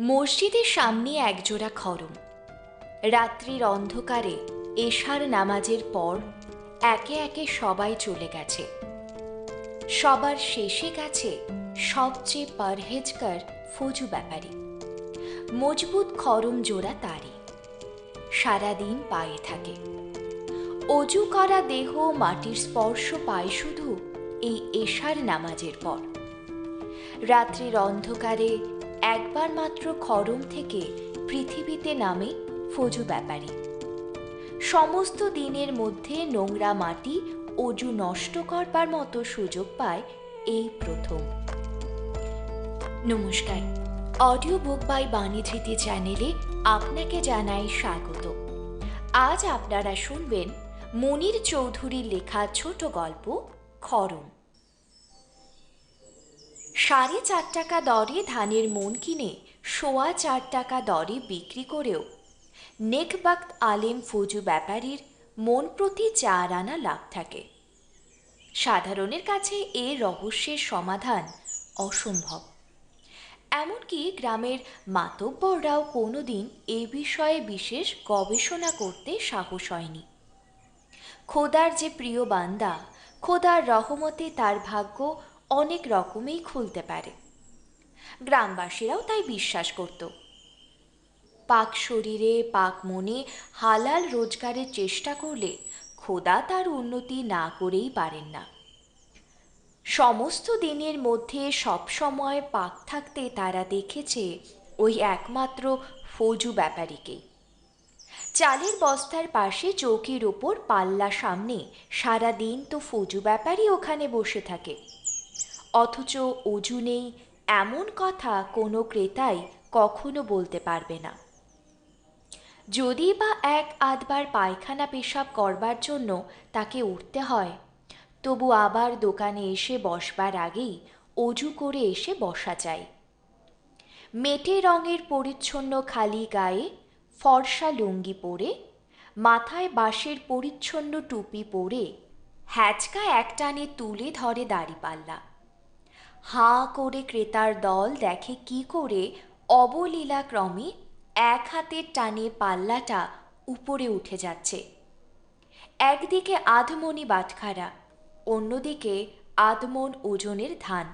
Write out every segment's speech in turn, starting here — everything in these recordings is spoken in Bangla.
মসজিদের সামনে একজোড়া খরম। রাত্রির অন্ধকারে এশার নামাজের পর একে একে সবাই চলে গেছে। সবার শেষে গেছে সবচেয়ে পারহেজকার ফজু ব্যাপারী। মজবুত খরম জোড়া তারই। সারাদিন পায়ে থাকে। অজু করা দেহ মাটির স্পর্শ পায় শুধু এই এশার নামাজের পর। রাত্রির অন্ধকারে একবার মাত্র খরম থেকে পৃথিবীতে নামে ফজু ব্যাপারী। সমস্ত দিনের মধ্যে নোংরা মাটি অজু নষ্ট করবার মতো সুযোগ পায় এই প্রথম। নমস্কার। অডিও বুক বাই বাণীধৃতি চ্যানেলে আপনাকে জানাই স্বাগত। আজ আপনারা শুনবেন মনির চৌধুরীর লেখা ছোট গল্প খরম সাড়ে চার টাকা দরে ধানের মন কিনে, সোয়া চার টাকা দরে বিক্রি করেও। নেকবাক্ত আলেম ফজু ব্যাপারীর মন প্রতি চার আনা লাভ থাকে। সাধারণের কাছে এ রহস্যের সমাধান অসম্ভব। এমনকি গ্রামের মাতব্বররাও কোনোদিন এ বিষয়ে বিশেষ গবেষণা করতে সাহস হয়নি। খোদার যে প্রিয় বান্দা, খোদার রহমতে তার ভাগ্য অনেক রকমেই খুলতে পারে। গ্রামবাসীরাও তাই বিশ্বাস করত। পাক শরীরে, পাক মনে হালাল রোজগারের চেষ্টা করলে খোদা তার উন্নতি না করেই পারেন না। সমস্ত দিনের মধ্যে সবসময় পাক থাকতে তারা দেখেছে ওই একমাত্র ফৌজু ব্যাপারীকেই চালের বস্তার পাশে চৌকির ওপর পাল্লা সামনে সারা দিন তো ফৌজু ব্যাপারই ওখানে বসে থাকে। অথচ অজু নেই, এমন কথা কোনো ক্রেতাই কখনো বলতে পারবে না। যদি বা এক আধবার পায়খানা পেশাব করবার জন্য তাকে উঠতে হয়, তবু আবার দোকানে এসে বসবার আগেই অজু করে এসে বসা যায়। মেটে রঙের পরিচ্ছন্ন খালি গায়ে ফর্সা লুঙ্গি পরে, মাথায় বাঁশের পরিচ্ছন্ন টুপি পরে, হ্যাচকা একটানে তুলে ধরে দাড়িপাল্লা। হাঁ করে ক্রেতার দল দেখে কি করে অবলীলাক্রমে এক হাতের টানে পাল্লাটা উপরে উঠে যাচ্ছে। একদিকে আধমনি বাটখারা, অন্যদিকে আধমন ওজনের ধান।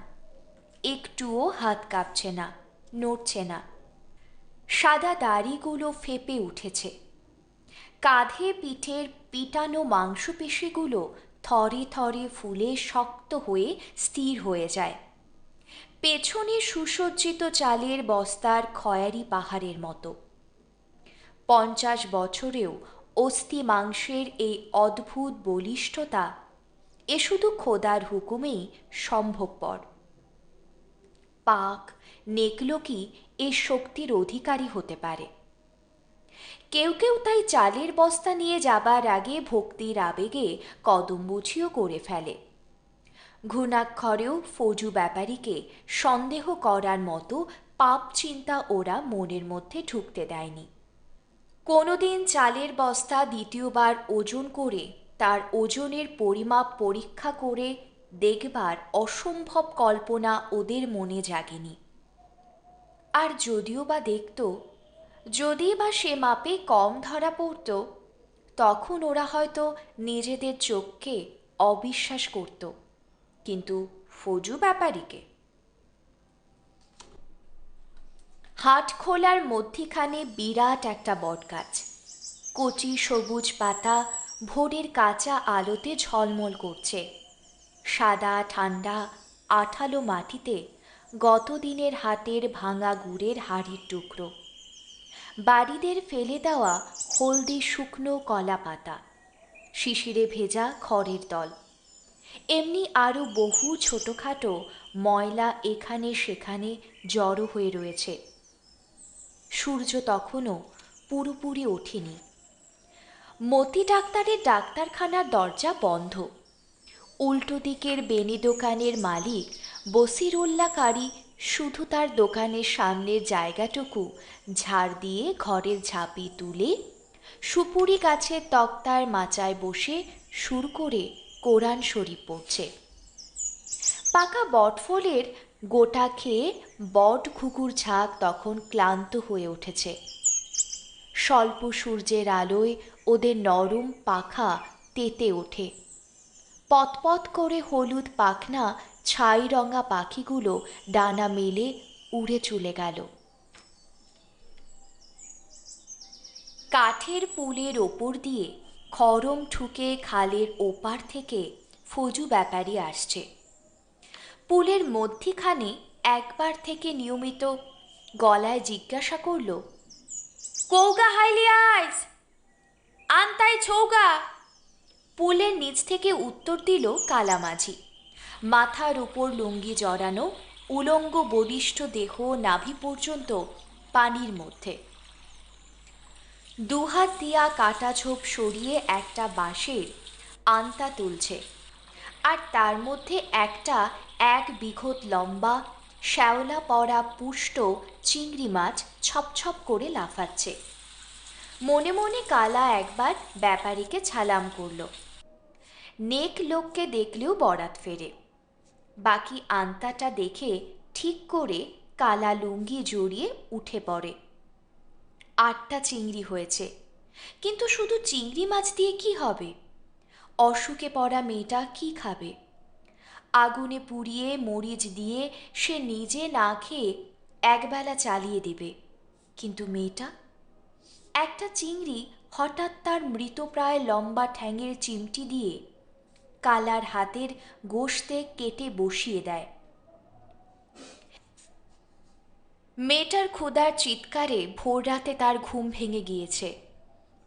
একটুও হাত কাঁপছে না, নড়ছে না। সাদা দাড়িগুলো ফেপে উঠেছে। কাঁধে পিঠের পিটানো মাংসপেশিগুলো থরে থরে ফুলে শক্ত হয়ে স্থির হয়ে যায়। পেছনে সুসজ্জিত চালের বস্তার খয়ারি পাহাড়ের মতো। পঞ্চাশ বছরেও অস্থি মাংসের এই অদ্ভুত বলিষ্ঠতা এ শুধু খোদার হুকুমেই সম্ভবপর। পাক, নেকলকি এ শক্তির অধিকারী হতে পারে। কেউ কেউ তাই চালের বস্তা নিয়ে যাবার আগে ভক্তির আবেগে কদম বুঝিও করে ফেলে। ঘুণাক্ষরেও ফজু ব্যাপারীকে সন্দেহ করার মতো পাপ চিন্তা ওরা মনের মধ্যে ঢুকতে দেয়নি। কোনোদিন চালের বস্তা দ্বিতীয়বার ওজন করে, তার ওজনের পরিমাপ পরীক্ষা করে দেখবার অসম্ভব কল্পনা ওদের মনে জাগেনি। আর যদিও বা দেখত, যদি বা সে মাপে কম ধরা পড়ত, তখন ওরা হয়তো নিজেদের চোখকে অবিশ্বাস করত। কিন্তু ফজু ব্যাপারীকে। হাট খোলার মধ্যিখানে বিরাট একটা বটগাছ। কচি সবুজ পাতা ভোরের কাঁচা আলোতে ঝলমল করছে। সাদা, ঠান্ডা, আঠালো মাটিতে গতদিনের হাতের ভাঙা গুড়ের হাড়ির টুকরো। বাড়িদের ফেলে দেওয়া হলদি শুকনো কলা পাতা শিশিরে ভেজা খড়ের দল এমনি আরও বহু ছোটোখাটো ময়লা এখানে সেখানে জড়ো হয়ে রয়েছে। সূর্য তখনও পুরোপুরি ওঠেনি। মতি ডাক্তারের ডাক্তারখানার দরজা বন্ধ। উল্টো দিকের বেনি দোকানের মালিক বসিরুল্লাকারী শুধু তার দোকানের সামনের জায়গাটুকু ঝাড় দিয়ে ঘরের ঝাঁপি তুলে সুপুরি গাছের তক্তার মাচায় বসে সুর করে কোরআন শরীফ পড়ছে। পাকা বটফলের গোটা খেয়ে বট ঘুঘুর ঝাঁক তখন ক্লান্ত হয়ে উঠেছে। স্বল্প সূর্যের আলোয় ওদের নরম পাখা তেতে ওঠে। পতপত করে হলুদ পাখনা, ছাই রঙা পাখিগুলো ডানা মেলে উড়ে চলে গেল। কাঠের পুলের ওপর দিয়ে খরম ঠুকে খালের ওপার থেকে ফজু ব্যাপারী আসছে। পুলের মধ্যিখানে একবার থেকে নিয়মিত গলায় জিজ্ঞাসা করল, কৌগা হাইলি আইস? আনতাই ছৌগা? পুলের নিচ থেকে উত্তর দিল কালামাঝি। মাথার উপর লুঙ্গি জড়ানো, উলঙ্গ বলিষ্ঠ দেহ নাভি পর্যন্ত পানির মধ্যে। দুহাত দিয়া কাটা ঝোপ সরিয়ে একটা বাঁশের আন্তা তুলছে। আর তার মধ্যে একটা এক বিঘত লম্বা, শ্যাওলা পড়া পুষ্ট চিংড়ি মাছ ছপছপ করে লাফাচ্ছে। মনে মনে কালা একবার ব্যাপারীকে ছালাম করল। নেক লোককে দেখলেও বরাত ফেরে। বাকি আন্তাটা দেখে ঠিক করে কালা লুঙ্গি জড়িয়ে উঠে পড়ে। আটটা চিংড়ি হয়েছে। কিন্তু শুধু চিংড়ি মাছ দিয়ে কি হবে? অসুখে পড়া মেয়েটা কি খাবে? আগুনে পুড়িয়ে মরিচ দিয়ে সে নিজে না খেয়ে একবেলা চালিয়ে দেবে। কিন্তু মেয়েটা? একটা চিংড়ি হঠাৎ তার মৃতপ্রায় লম্বা ঠ্যাঙের চিমটি দিয়ে কালার হাতের গোশতে কেটে বসিয়ে দেয়। মেয়েটার ক্ষুধার চিৎকারে ভোর রাতে তার ঘুম ভেঙে গিয়েছে।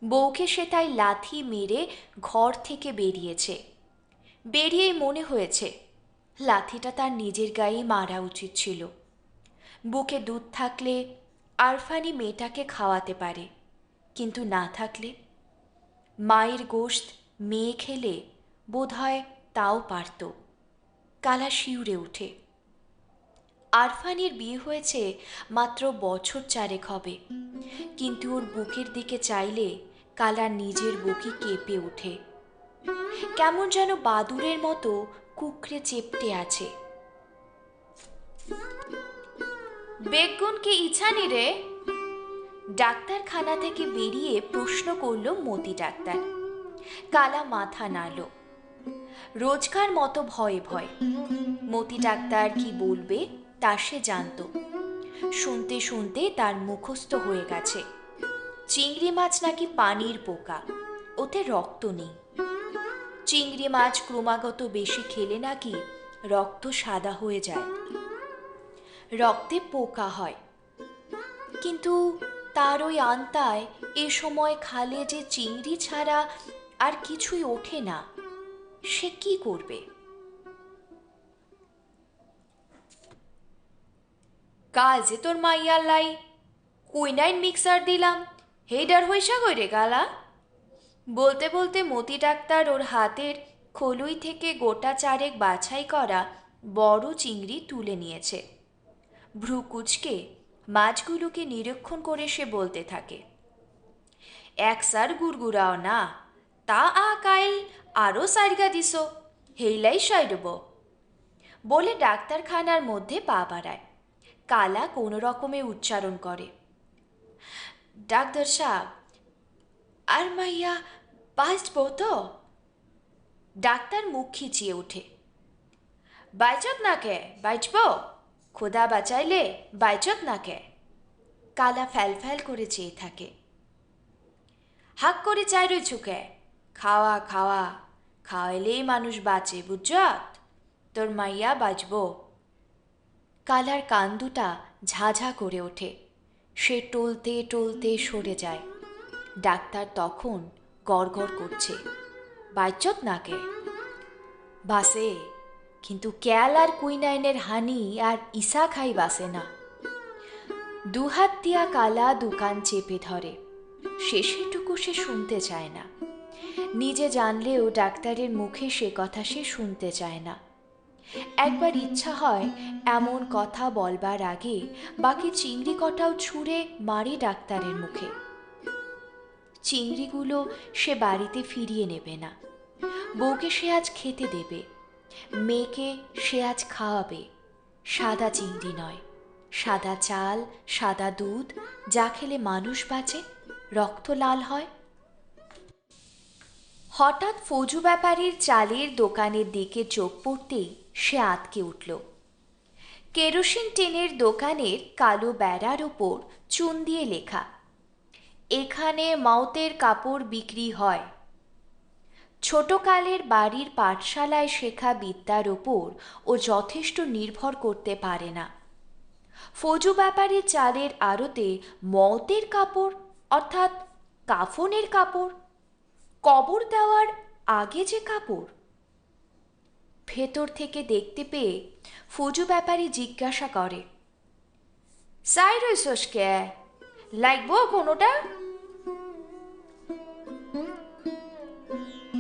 বউকে সে তাই লাথি মেরে ঘর থেকে বেরিয়েছে। বেরিয়েই মনে হয়েছে, লাথিটা তার নিজের গায়ে মারা উচিত ছিল। বুকে দুধ থাকলে আরফানি মেয়েটাকে খাওয়াতে পারে, কিন্তু না থাকলে? মায়ের গোশত মেয়ে খেলে বোধহয় তাও পারত। কালা শিউরে উঠে। আরফানের বিয়ে হয়েছে মাত্র বছর চারেক হবে। কিন্তু ওর বুকের দিকে চাইলে কালার নিজের বুকই কেঁপে ওঠে। কেমন যেন বাদুরের মতো কুকড়ে চেপটে আছে। বেগুন কি ইছানি রে। ডাক্তারখানা থেকে বেরিয়ে প্রশ্ন করল মতি ডাক্তার। কালা মাথা নাড়ল। রোজকার মতো ভয়ে ভয়। মতি ডাক্তার কি বলবে? তা সে জানত। শুনতে শুনতে তার মুখস্থ হয়ে গেছে। চিংড়ি মাছ নাকি পানির পোকা? ওতে রক্ত নেই। চিংড়ি মাছ ক্রমাগত বেশি খেলে নাকি রক্ত সাদা হয়ে যায়। রক্তে পোকা হয়। কিন্তু তার ওই আন্তায় এ সময় খালে যে চিংড়ি ছাড়া আর কিছুই ওঠে না, সে কি করবে? যে তোর মাইয়ার লাই কুইনাইন মিক্সার দিলাম হেডার হইসা রে গালা? বলতে বলতে মতি ডাক্তার ওর হাতের খলুই থেকে গোটা চারেক বাছাই করা বড় চিংড়ি তুলে নিয়েছে। ভ্রু কুচকে মাছগুলোকে নিরীক্ষণ করে সে বলতে থাকে, এক সার গুড়গুড়াও না, তা আ কাইল আরও সাইগা দিস, হেইলাই সাইডব বলে ডাক্তারখানার মধ্যে পা বাড়ায়। কালা কোনো রকমে উচ্চারণ করে। ডাক্তার সাহেব, আর মাইয়া বাঁচব তো ডাক্তার মুখ খিচিয়ে ওঠে। বাইচত না কে? বাইচব? খোদা বাঁচাইলে বাইচত না কে? কালা ফ্যাল ফ্যাল করে চেয়ে থাকে। হাক করে চাই রয়েছ কে? খাওয়া খাওয়া, খাওয়াইলেই মানুষ বাঁচে বুঝত তোর মাইয়া বাঁচব। কালার কান দুটা ঝাঝা করে ওঠে। সে টলতে টলতে সরে যায়। ডাক্তার তখন গড়গড় করছে। বাইচত নাকে। বাসে, কিন্তু ক্যাল আর কুইনাইনের হানি আর ইসা খাই বাসে না। দুহাত দিয়া কালা দোকান চেপে ধরে। শেষেটুকু সে শুনতে চায় না। নিজে জানলেও ডাক্তারের মুখে সে কথা সে শুনতে চায় না। একবার ইচ্ছা হয় এমন কথা বলবার আগে বাকি চিংড়ি কটাও ছুঁড়ে মারে ডাক্তারের মুখে। চিংড়িগুলো সে বাড়িতে ফিরিয়ে নেবে না। বউকে সে আজ খেতে দেবে, মেয়েকে সে আজ খাওয়াবে। সাদা চিংড়ি নয়, সাদা চাল, সাদা দুধ, যা খেলে মানুষ বাঁচে, রক্ত লাল হয়। হঠাৎ ফৌজু ব্যাপারীর চালের দোকানের দিকে চোখ পড়তেই সে আতকে উঠল। কেরোসিন টেনের দোকানের কালো বেড়ার ওপর চুন দিয়ে লেখা, এখানে মাউতের কাপড় বিক্রি হয়। ছোটকালের বাড়ির পাঠশালায় শেখা বিদ্যার ওপর ও যথেষ্ট নির্ভর করতে পারে না। ফজু ব্যাপারীর চালের আড়তে মতের কাপড়, অর্থাৎ কাফনের কাপড়, কবর দেওয়ার আগে যে কাপড় ভেতর থেকে দেখতে পেয়ে ফৌজু ব্যাপারী জিজ্ঞাসা করে সাইরসস কে লাগবো কোনোটা?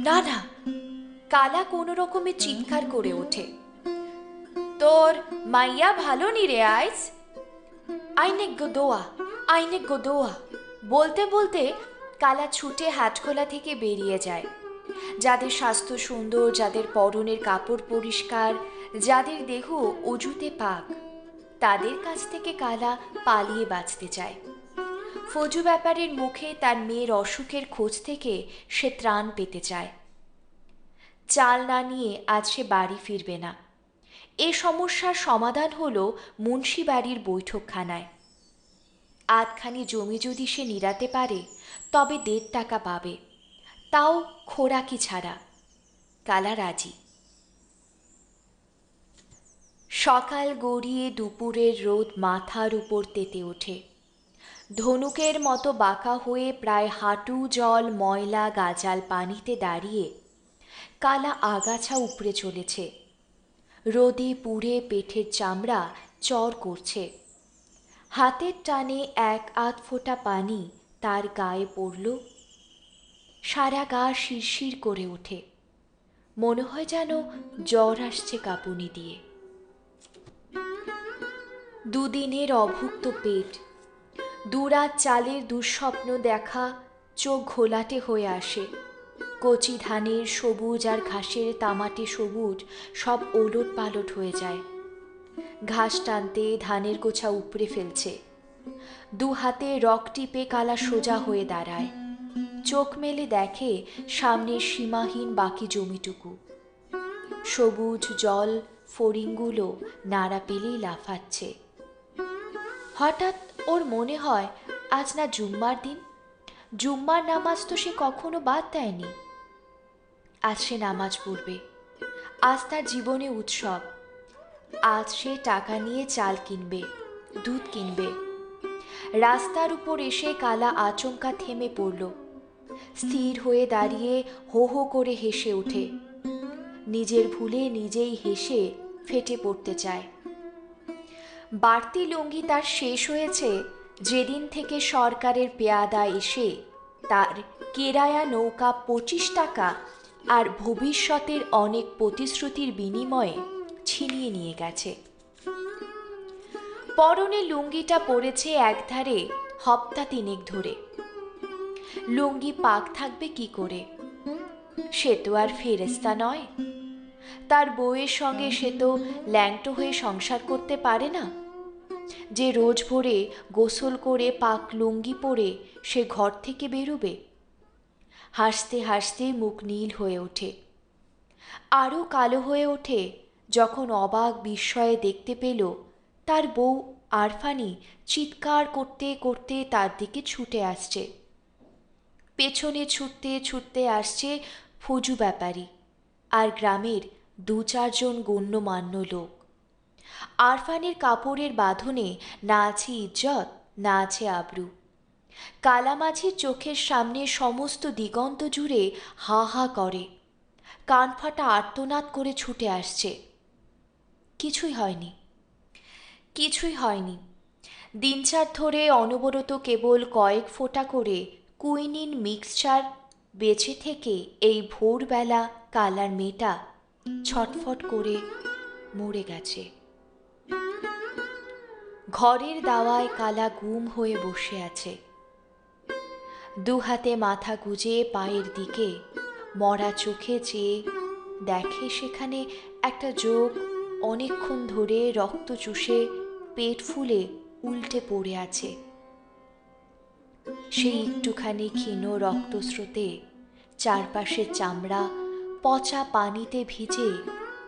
না না। কালা কোনো রকমে চিৎকার করে ওঠে, তোর মাইয়া ভালো নি রে আইস? আইনে গোদোয়া আইনে গোদোয়া বলতে বলতে কালা ছুটে হাটখোলা থেকে বেরিয়ে যায়। যাদের স্বাস্থ্য সুন্দর, যাদের পরনের কাপড় পরিষ্কার, যাদের দেহ অজুতে পাক, তাদের কাছ থেকে কালা পালিয়ে বাঁচতে চায়। ফজু ব্যাপারের মুখে তার মেয়ের অসুখের খোঁজ থেকে সে ত্রাণ পেতে চায়। চাল না নিয়ে আজ সে বাড়ি ফিরবে না। এ সমস্যার সমাধান হল মুন্সি বাড়ির বৈঠকখানায়। আধখানি জমি যদি সে নিরাতে পারে, তবে দেড় টাকা পাবে। তাও খোরাকি ছাড়া। কালা রাজি সকাল গড়িয়ে দুপুরের রোদ মাথার উপর তেতে ওঠে। ধনুকের মতো বাঁকা হয়ে প্রায় হাঁটু জল ময়লা গাজাল পানিতে দাঁড়িয়ে কালা আগাছা উপড়ে চলেছে। রোদে পুড়ে পেটের চামড়া চর করছে। হাতের টানে এক আধ ফোঁটা পানি তার গায়ে পড়ল। সারা গা শিরশির করে ওঠে। মনে হয় যেন জ্বর আসছে কাঁপুনি দিয়ে। দুদিনের অভুক্ত পেট, দুরাত চালের দুঃস্বপ্ন দেখা চোখ ঘোলাটে হয়ে আসে। কচি ধানের সবুজ আর ঘাসের তামাটে সবুজ সব ওলট পালট হয়ে যায়। ঘাস টানতে ধানের গোছা উপড়ে ফেলছে। দু হাতে রক টিপে কালা সোজা হয়ে দাঁড়ায়। চোখ মেলে দেখে সামনের সীমাহীন বাকি জমিটুকু। সবুজ জল ফড়িংগুলো নাড়া পেলেই লাফাচ্ছে। হঠাৎ ওর মনে হয়, আজ না জুম্মার দিন? জুম্মার নামাজ তো সে কখনো বাদ দেয়নি। আজ সে নামাজ পড়বে। আজ তার জীবনে উৎসব। আজ সে টাকা নিয়ে চাল কিনবে, দুধ কিনবে। রাস্তার উপর এসে কালা আচমকা থেমে পড়ল। স্থির হয়ে দাঁড়িয়ে হো হো করে হেসে ওঠে। নিজের ভুলে নিজেই হেসে ফেটে পড়তে চায়। বাড়তি লুঙ্গি তার শেষ হয়েছে যেদিন থেকে সরকারের পেয়াদা এসে তার কেরায়া নৌকা পঁচিশ টাকা আর ভবিষ্যতের অনেক প্রতিশ্রুতির বিনিময়ে ছিনিয়ে নিয়ে গেছে। পরনে লুঙ্গিটা পড়েছে একধারে হপ্তা তিনেক ধরে। লুঙ্গি পাক থাকবে কি করে? সে তো আর ফেরেস্তা নয়। তার বউয়ের সঙ্গে সে তো ল্যাংটো হয়ে সংসার করতে পারে না। যে রোজ ভোরে গোসল করে পাক লুঙ্গি পরে সে ঘর থেকে বেরোবে। হাসতে হাসতে মুখ নীল হয়ে ওঠে। আরও কালো হয়ে ওঠে যখন অবাক বিস্ময়ে দেখতে পেল, তার বউ আরফানি চিৎকার করতে করতে তার দিকে ছুটে আসছে। পেছনে ছুটতে ছুটতে আসছে ফুজু ব্যাপারী আর গ্রামের দু চারজন গণ্যমান্য লোক। আরফানের কাপড়ের বাঁধনে না আছে ইজ্জত, না আছে আবরু। কালামাছির চোখের সামনে সমস্ত দিগন্ত জুড়ে হা হা করে। কান ফাটা আর্তনাদ করে ছুটে আসছে। কিছুই হয়নি। কিছুই হয়নি। দিন চার ধরে অনবরত কেবল কয়েক ফোঁটা করে কুইনিন মিক্সচার বেঁচে থেকে এই ভোরবেলা কালার মেয়েটা ছটফট করে মরে গেছে। ঘরের দাওয়ায় কালা গুম হয়ে বসে আছে। দু হাতে মাথা গুজে পায়ের দিকে, মরা চোখে চেয়ে দেখে সেখানে একটা যোগ অনেকক্ষণ ধরে রক্ত চুষে পেট ফুলে উল্টে পড়ে আছে। সেই একটুখানি ক্ষীণ রক্তস্রোতে চারপাশের চামড়া পচা পানিতে ভিজে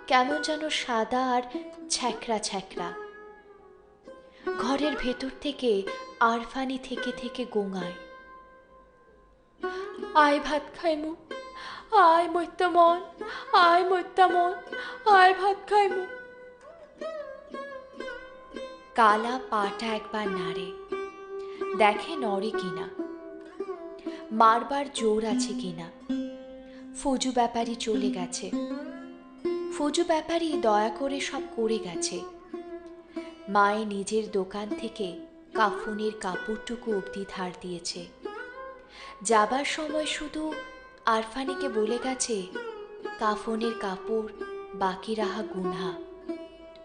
কেমন যেন সাদা আর ছ্যাকরা ছ্যাকরা ঘরের ভেতর থেকে আরফানি থেকে থেকে গোঙায়। আয় ভাত খাইমু আয় মত্যা মন, আয় মত্যা মন, আয় ভাত খাইমু কালা পাটা একবার নাড়ে। দেখে নড়ে কিনা। মারবার জোর আছে কিনা। ফজু ব্যাপারী চলে গেছে। ফজু ব্যাপারী দয়া করে সব করে গেছে। মায়ে নিজের দোকান থেকে কাফনের কাপড়টুকু অবধি ধার দিয়েছে। যাবার সময় শুধু আরফানিকে বলে গেছে, কাফনের কাপড় বাকি রাহা গুনহা।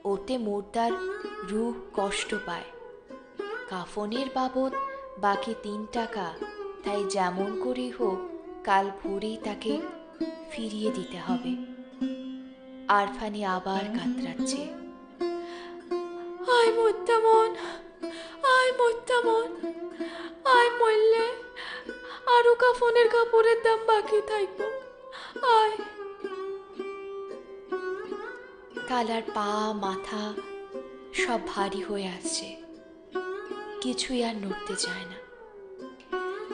ওতে মোর্দার রুহ কষ্ট পায়। কাফনের বাবদ বাকি তিন টাকা। তাই যেমন করেই হোক কাল ভোরেই তাকে ফিরিয়ে দিতে হবে। আরফানি আবার কাতরাচ্ছে। আয় মন আয় মন আয় মরলে আরও কাফনের কাপড়ের দাম বাকি থাকব। আয়। কালার পা মাথা সব ভারী হয়ে আসছে। কিছুই আর নড়তে চায় না।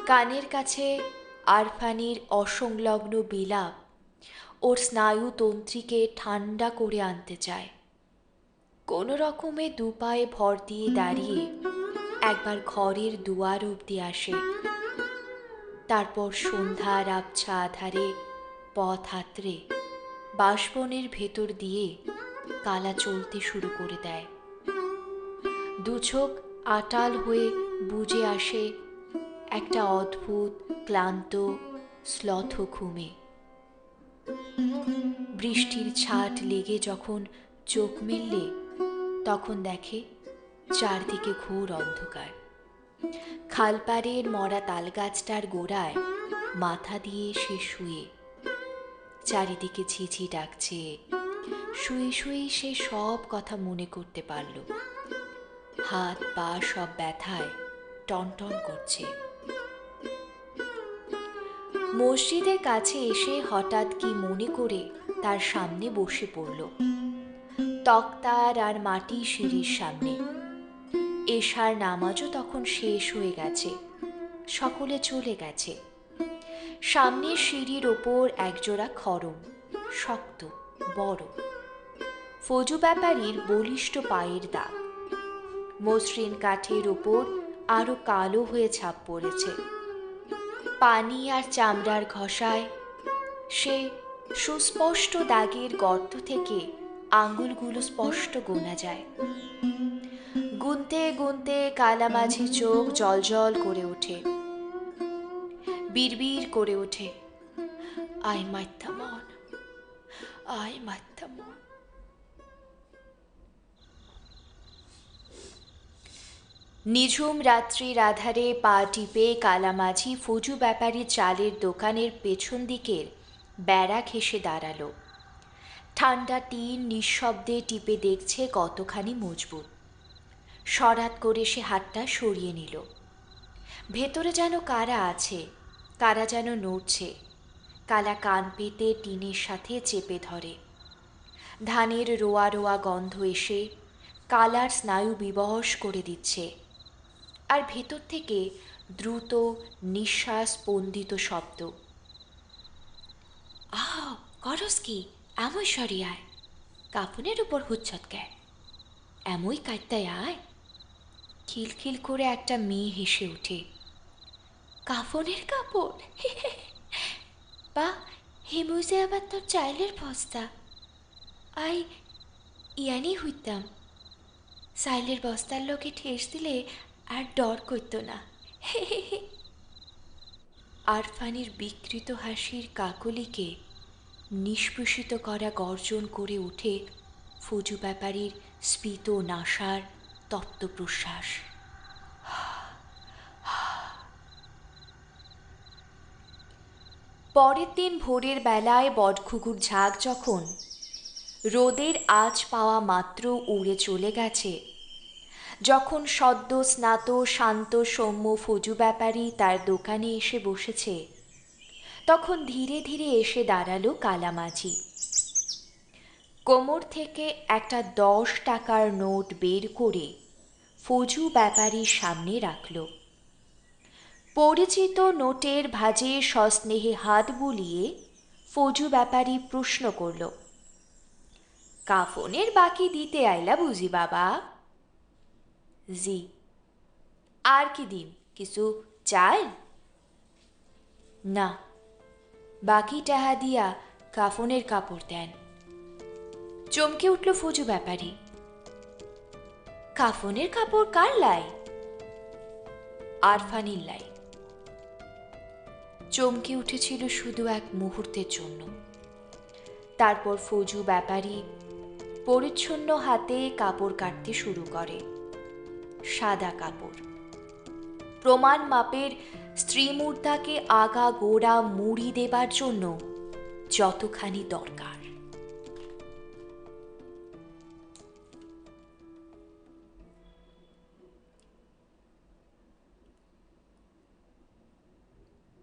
কানের কাছে আরফানির অসংলগ্ন বিলাপ ওর স্নায়ুতন্ত্রীকে ঠান্ডা করে আনতে চায়। কোনো রকমে দুপায়ে ভর দিয়ে দাঁড়িয়ে একবার ঘরের দুয়ার অবধি আসে। তারপর সন্ধ্যার আবছা আধারে পথ হাতড়ে বাসবনের ভেতর দিয়ে কালা চলতে শুরু করে দেয়। দুচোখ আটাল হয়ে বুঝে আসে একটা অদ্ভুত, ক্লান্ত স্লথ ঘুমে। বৃষ্টির ছাট লেগে যখন চোখ মেললে, তখন দেখে চারদিকে ঘোর অন্ধকার। খালপাড়ের মরা তালগাছটার গোড়ায় মাথা দিয়ে সে শুয়ে, চারিদিকে ঝিঝি ডাকছে। শুয়ে শুয়েই সে সব কথা মনে করতে পারল। হাত, পা সব ব্যথায় টনটন করছে। মসজিদের কাছে এসে হঠাৎ কি মনে করে তার সামনে বসে পড়ল। তক্তার আর মাটি সিঁড়ির সামনে। এশার নামাজও তখন শেষ হয়ে গেছে। সকলে চলে গেছে। সামনের সিঁড়ির ওপর একজোড়া খরম শক্ত, বড়। ফজু ব্যাপারীর বলিষ্ঠ পায়ের দাগ। মসৃণ কাঠের ওপর আরও কালো হয়ে ছাপ পড়েছে। পানি আর চামড়ার ঘষায় সে সুস্পষ্ট দাগের গর্ত থেকে আঙুলগুলো স্পষ্ট গোনা যায়। গুনতে গুনতে কালামাঝি চোখ জল করে ওঠে। বিড়বিড় করে ওঠে। আয় মাথা মন আয় নিঝুম রাত্রির আধারে পা টিপে কালামাঝি ফজু ব্যাপারী চালের দোকানের পেছন দিকের বেড়া ঘেসে দাঁড়াল। ঠান্ডা টিন নিঃশব্দে টিপে দেখছে কতখানি মজবুত। সরাত করে সে হাতটা সরিয়ে নিল। ভেতরে যেন কারা আছে, কারা যেন নড়ছে, কালা কান পেতে টিনের সাথে চেপে ধরে। ধানের রোয়া রোয়া গন্ধ এসে কালার স্নায়ু বিবশ করে দিচ্ছে। আর ভেতর থেকে দ্রুত নিঃশ্বাস স্পন্দিত শব্দ। আহ করস কি? এমন সরি আয়। কাফনের উপর হুচ্ছত কে? এমই কাইতায় আয়। খিলখিল করে একটা মেয়ে হেসে ওঠে। কাফনের কাপড়? বা হেমুজে আবার তোর চাইলের বস্তা। আই, ইয়ানি হইতাম। সাইলের বস্তার লোকে ঠেস দিলে আর ডর করতো না। আরফানির বিকৃত হাসির কাকলিকে নিষ্পেষিত করা গর্জন করে উঠে ফজু ব্যাপারীর স্ফীত নাসার তপ্ত প্রশ্বাস পরের দিন ভোরের বেলায় বটঘুঘুর ঝাঁক যখন রোদের আজ পাওয়া মাত্র উড়ে চলে গেছে যখন সদ্য স্নাত, শান্ত, সৌম্য ফজু ব্যাপারী তার দোকানে এসে বসেছে, তখন ধীরে ধীরে এসে দাঁড়াল কালামাঝি। কোমর থেকে একটা দশ টাকার নোট বের করে ফজু ব্যাপারীর সামনে রাখল। পরিচিত নোটের ভাজে সস্নেহে হাত বুলিয়ে ফজু ব্যাপারী প্রশ্ন করল, কাফনের বাকি দিতে আইলা বুঝি বাবা? জি আর কি দিন কিছু চাল? না। বাকি টাহা দিয়া কাফনের কাপড় দেন। চমকে উঠল ফজু ব্যাপারী। কাফনের কাপড় কার লাই? আরফানির লাই। চমকে উঠেছিল শুধু এক মুহূর্তের জন্য। তারপর ফজু ব্যাপারী পরিচ্ছন্ন হাতে কাপড় কাটতে শুরু করে। সাদা কাপড়। প্রমাণ মাপের স্ত্রী মুর্দাকে আগা গোড়া মুড়ি দেবার জন্য যতখানি দরকার।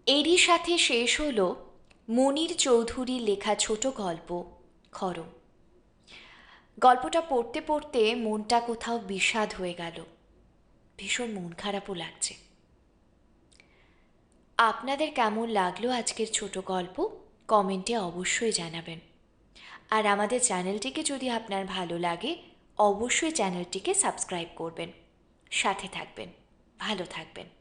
এরই সাথে শেষ হল মনির চৌধুরীর লেখা ছোট গল্প, খরম। গল্পটা পড়তে পড়তে মনটা কোথাও বিষাদ হয়ে গেল। ভীষণ মন খারাপও লাগছে। আপনাদের কেমন লাগল আজকের ছোট গল্প? কমেন্টে অবশ্যই জানাবেন। আর আমাদের চ্যানেলটিকে যদি আপনার ভালো লাগে, অবশ্যই চ্যানেলটিকে সাবস্ক্রাইব করবেন। সাথে থাকবেন। ভালো থাকবেন।